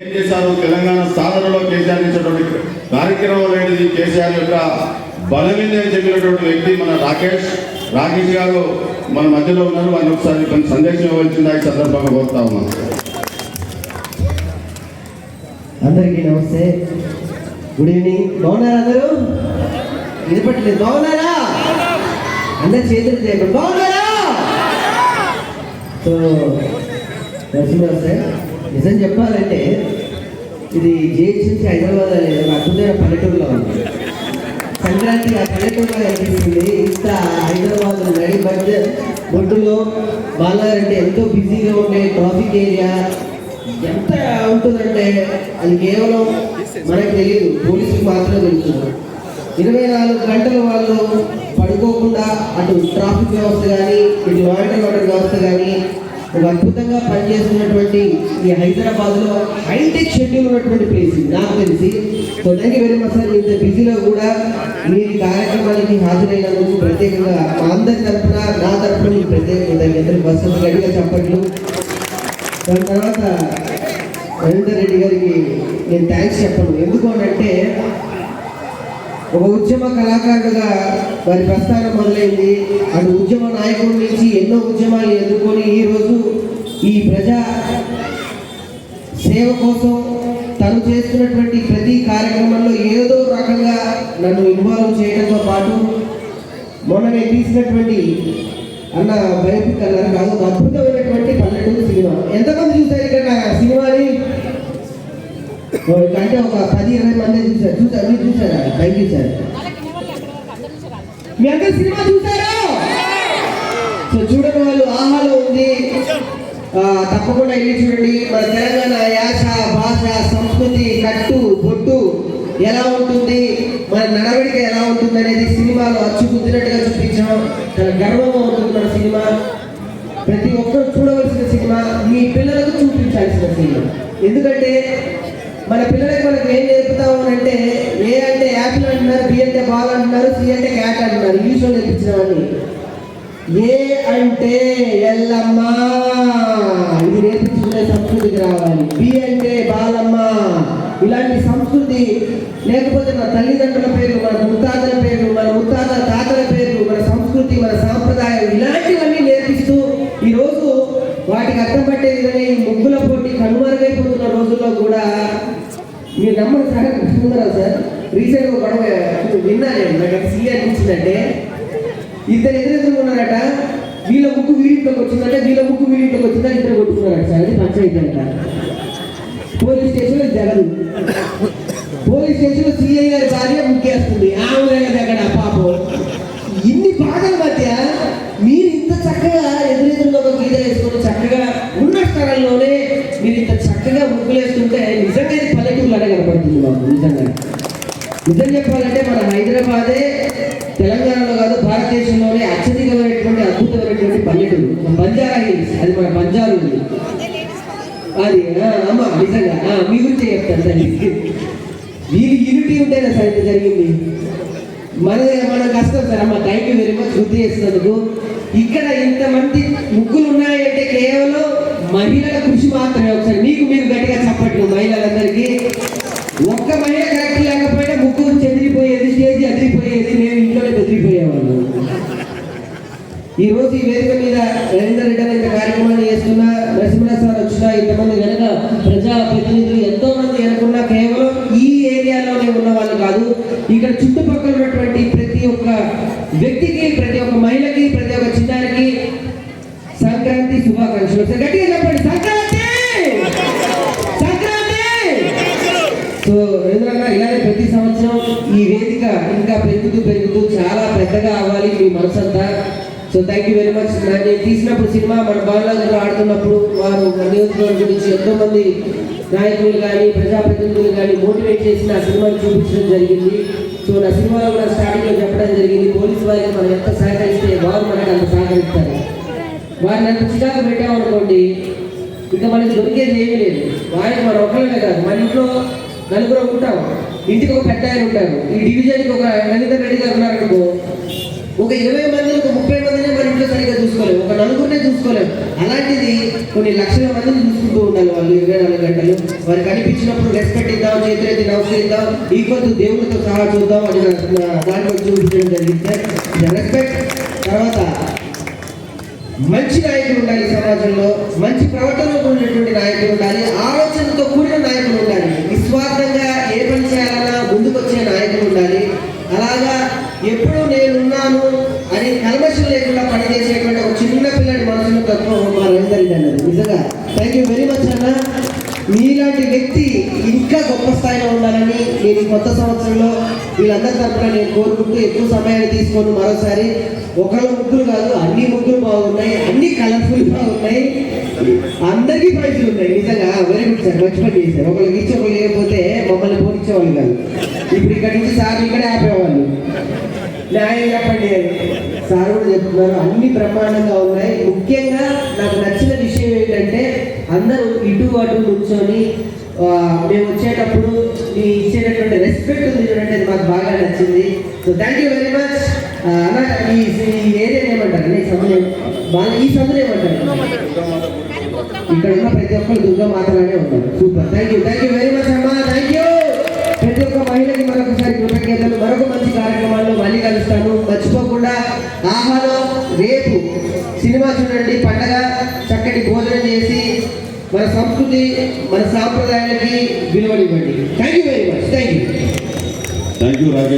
ఏం చేశారు? తెలంగాణ సాధనలో కేసీఆర్ ఇచ్చినటువంటి కార్యక్రమం అనేది కేసీఆర్ యొక్క బలమీదే చెప్పినటువంటి వ్యక్తి మన రాకేష్. రాకేష్ గారు మన మధ్యలో ఉన్నారు. వారిని ఒకసారి కొన్ని సందేశం ఇవ్వాల్సిందా ఈ సందర్భంగా కోరుతా ఉన్నాం అందరికీ నమస్తే. గుడ్ ఈవినింగ్ బాగున్నారా అందరూ? వినపట్లేదు బాగున్నారా? అందరు చేతులు చేయకుండా బాగున్నారా? సో నరసింహరావు సార్ నిజం చెప్పాలంటే ఇది జేహెచ్ హైదరాబాద్ అనేది ఒక అద్భుతమైన పల్లెటూరులో ఉంది. సంక్రాంతి ఆ పల్లెటూరులో కనిపిస్తుంది ఇంత హైదరాబాద్ నడి మధ్య బొడ్డులో బాలారంటే ఎంతో బిజీగా ఉండే ట్రాఫిక్ ఏరియా. ఎంత ఉంటుందంటే అది కేవలం మనకు తెలియదు పోలీసులకు మాత్రమే తెలుస్తుంది. ఇరవై నాలుగు గంటలు వాళ్ళు పడుకోకుండా అటు ట్రాఫిక్ వ్యవస్థ కానీ ఇటు వాటర్ వాటర్ వ్యవస్థ కానీ ఒక అద్భుతంగా పనిచేస్తున్నటువంటి ఈ హైదరాబాద్లో హైటెక్ షెడ్యూల్ ఉన్నటువంటి ప్లేస్ నాకు తెలిసి సో వెళ్ళి యూ సార్ ఇంత బిజీలో కూడా మీ కార్యక్రమానికి హాజరైనందుకు ప్రత్యేకంగా మా అందరి తరఫున నా తరఫున మీకు ప్రత్యేకంగా ధన్యవాదాలు బస్సు గట్టిగా చెప్పట్లు దాని తర్వాత రవీందర్ రెడ్డి గారికి నేను థ్యాంక్స్ చెప్పను. ఎందుకు అని అంటే ఒక ఉద్యమ కళాకారుడుగా వారి ప్రస్థానం మొదలైంది. అటు ఉద్యమ నాయకుడి నుంచి ఎన్నో ఉద్యమాలు ఎదుర్కొని ఈరోజు ప్రజా సేవ కోసం తను చేస్తున్నటువంటి ప్రతి కార్యక్రమంలో ఏదో రకంగా నన్ను ఇన్వాల్వ్ చేయడంతో పాటు మొన్న నేను తీసినటువంటి అన్న బయోపిక్ అన్నారు కాదు ఒక అద్భుతమైనటువంటి పల్లెటూరు సినిమా. ఎంతమంది చూశారు ఇక్కడ సినిమాని? అంటే ఒక పది ఇరవై మంది చూశారు చూసారు? మీరు చూసారా? థ్యాంక్ యూ సార్ మీ అందరు సినిమా చూసారా? సో చూడని వాళ్ళు ఆహాలో ఉంది. తప్పకుండా వెళ్ళి చూడండి. మన తెలంగాణ యాస భాష సంస్కృతి కట్టు బొట్టు ఎలా ఉంటుంది? మన నడవడిక ఎలా ఉంటుంది అనేది సినిమాలో అచ్చుకుందినట్టుగా చూపించాం. చాలా గర్వంగా ఉంటుంది మన సినిమా. ప్రతి ఒక్కరు చూడవలసిన సినిమా. మీ పిల్లలకు చూపించాల్సిన సినిమా. ఎందుకంటే మన పిల్లలకి మనకు ఏం నేర్పుతాము అంటే ఏ అంటే యాపిల్ అంటున్నారు బి అంటే బాల్ అంటున్నారు సి అంటే క్యాట్ అంటున్నారు. ఇంగ్లీష్లో నేర్పించినవన్నీ ఏ అంటే ఎల్లమ్మ? ఇది నేర్పించుకునే సంస్కృతికి రావాలి. బి అంటే బాలమ్మ. ఇలాంటి సంస్కృతి లేకపోతే మన తల్లిదండ్రుల పేర్లు మన ముత్తాతల పేర్లు మన ముత్తాతల తాతల పేర్లు మన సంస్కృతి మన సాంప్రదాయం ఇలాంటివన్నీ నేర్పిస్తూ ఈరోజు వాటికి అర్థం పట్టే విధంగా ఈ ముగ్గుల పోటీ కనుమరుగైపోతున్న రోజుల్లో కూడా మీరు నమ్మరు సార్ సార్? రీసెంట్గా గొడవ విన్నా నేను నాకు అది అనిపించిందంటే ఇద్దరు ఎదురెదురు ఉన్నారట. వీళ్ళ ముక్కు వీడింట్లోకి వచ్చిందంటే వీళ్ళ ముక్కు వీరింట్లోకి వచ్చిందని ఇద్దరు కొట్టుకున్నారట సార్. అది పంచాయతీ అంట పోలీస్ స్టేషన్లో జగదు పోలీస్ స్టేషన్లో సిఐ గారి భార్య ముక్కేస్తుంది ఆమె దగ్గర పాపం. ఇన్ని బాధల మధ్య మీరు ఇంత చక్కగా ఎదురెదురుగా ఒక గీత వేసుకొని చక్కగా ఉన్న స్థలంలోనే మీరు ఇంత చక్కగా ముగ్గులు వేస్తుంటే నిజంగా ఇది పల్లెటూరులానే కనపడుతుంది మాకు. నిజంగా. నిజం చెప్పాలంటే మన హైదరాబాదే తెలంగాణలో కాదు భారతదేశంలోనే అత్యధికమైనటువంటి అద్భుతమైనటువంటి పల్లెటూరు. బంజారా హిల్స్. అది మన బంజారు ఉంది అది ఆ, అమ్మ నిజంగా. మీ గురించి చెప్తాను తల్లి వీరి యూనిటీ ఉంటేనే సార్ ఇంత జరిగింది. మన మన కష్టం సార్ అమ్మ థ్యాంక్ యూ వెరీ మచ్. వృద్ధి చేసినందుకు. ఇక్కడ ఇంతమంది ముగ్గులు ఉన్నాయంటే కేవలం మహిళల కృషి మాత్రమే. ఒకసారి మీకు మీరు గట్టిగా చెప్పట్లు మహిళలందరికీ. ఒక్క మహిళ ఈ రోజు ఈ వేదిక మీద నరేంద్ర రెడ్డి అనే ఇంత కార్యక్రమాన్ని చేస్తున్నా నరసింహ సార్ వచ్చిన ఇంతమంది వెనక ప్రజా ప్రతినిధులు ఎంతో మంది వెనుకున్న కేవలం ఈ ఏరియాలోనే ఉన్న వాళ్ళు కాదు ఇక్కడ చుట్టుపక్కల ఉన్నటువంటి ప్రతి ఒక్క వ్యక్తికి ప్రతి ఒక్క మహిళకి ప్రతి ఒక్క చిన్నారికి సంక్రాంతి శుభాకాంక్షలు. గట్టిగా చెప్పండి. సంక్రాంతి! సంక్రాంతి! సో ఎందుకన్నా ఇలానే ప్రతి సంవత్సరం ఈ వేదిక ఇంకా పెరుగుతూ పెరుగుతూ చాలా పెద్దగా అవ్వాలి మీ మనసంతా. So thank you very much నేను తీసినప్పుడు సినిమా మన బాలరాజులో ఆడుతున్నప్పుడు వారు మన నియోజకవర్గం గురించి ఎంతో మంది నాయకులు కానీ ప్రజాప్రతినిధులు కానీ మోటివేట్ చేసి నా సినిమాని చూపించడం జరిగింది. సో నా సినిమాలో కూడా స్టార్టింగ్లో చెప్పడం జరిగింది. పోలీసు వారికి మనం ఎంత సహకరిస్తే వారు మనకు అంత సహకరిస్తారు. వారిని అంత చికాకు పెట్టామనుకోండి ఇంకా మనకి దొరికేది ఏమీ లేదు. వారికి మన ఒకళ్ళనే కాదు మన ఇంట్లో నలుగురు ఉంటాం. ఇంటికి ఒక పెద్ద ఆయన ఉంటారు. ఈ డివిజన్కి ఒక రవీంద్ర రెడ్డి గారు ఉన్నారనుకో ఒక ఇరవై మందిని ఒక ముప్పై మందిని మన ఇంట్లో సరిగ్గా చూసుకోలేము. ఒక నలుగురినే చూసుకోలేము. అలాంటిది కొన్ని లక్షల మందిని చూసుకుంటూ ఉండాలి వాళ్ళు ఇరవై నాలుగు గంటలు. వారు కనిపించినప్పుడు రెస్పెక్ట్ ఇద్దాం చేతులైతే నమస్కరిద్దాం ఈక్వల్ దేవుడితో సహా చూద్దాం అని దాంట్లో చూపించడం జరిగింది. రెస్పెక్ట్ తర్వాత మంచి నాయకులు ఉండాలి సమాజంలో. మంచి ప్రవర్తనతో ఉన్నటువంటి నాయకులు ఉండాలి. ఆలోచనతో కూడిన నాయకులు గొప్ప స్థాయిలో ఉండాలని నేను ఈ కొత్త సంవత్సరంలో వీళ్ళందరి తరఫున నేను కోరుకుంటూ ఎక్కువ సమయాన్ని తీసుకొని మరోసారి ఒకళ్ళ ముగ్గురు కాదు అన్ని ముగ్గురు బాగున్నాయి అన్ని కలర్ఫుల్గా ఉన్నాయి. అందరికీ ప్రైజ్లు ఉన్నాయి నిజంగా. వెరీ గుడ్ సార్ మంచి పని చేశారు. ఒకళ్ళకి ఇచ్చి ఒకళ్ళు లేకపోతే మమ్మల్ని పోనిచ్చేవాళ్ళు కాదు. ఇప్పుడు ఇక్కడి నుంచి సార్ ఇక్కడే ఆపేవాళ్ళు న్యాయం చెప్పండి సార్ కూడా చెప్తున్నారు అన్ని బ్రహ్మాండంగా ఉన్నాయి. ముఖ్యంగా నాకు నచ్చిన అందరూ ఇటు అటు కూర్చొని మేము వచ్చేటప్పుడు మీ ఇచ్చేటటువంటి రెస్పెక్ట్ ఉంది చూడండి అది మాకు బాగా నచ్చింది. So thank you very much అన్న ఈ ఏరియా ఏమంటారు? ఈ సమయం బాగా ఈ సమయం ఏమంటారు? ఇక్కడ ఉన్న ప్రతి ఒక్కరు దుర్గా మాతలానే ఉన్నారు. Super thank you thank you very much అమ్మా. థ్యాంక్ యూ ప్రతి ఒక్క మహిళకి మరొకసారి కృతజ్ఞతలు. మరొక మంచి కార్యక్రమాల్లో మళ్ళీ కలుస్తాను. మర్చిపోకుండా ఆహారం రేపు సినిమా చూడండి. పండగ. చక్కటి భోజనం చేసి మన సంస్కృతి మన సాంప్రదాయాలకి విలువనివ్వండి. Thank you very much thank you thank you Rajesh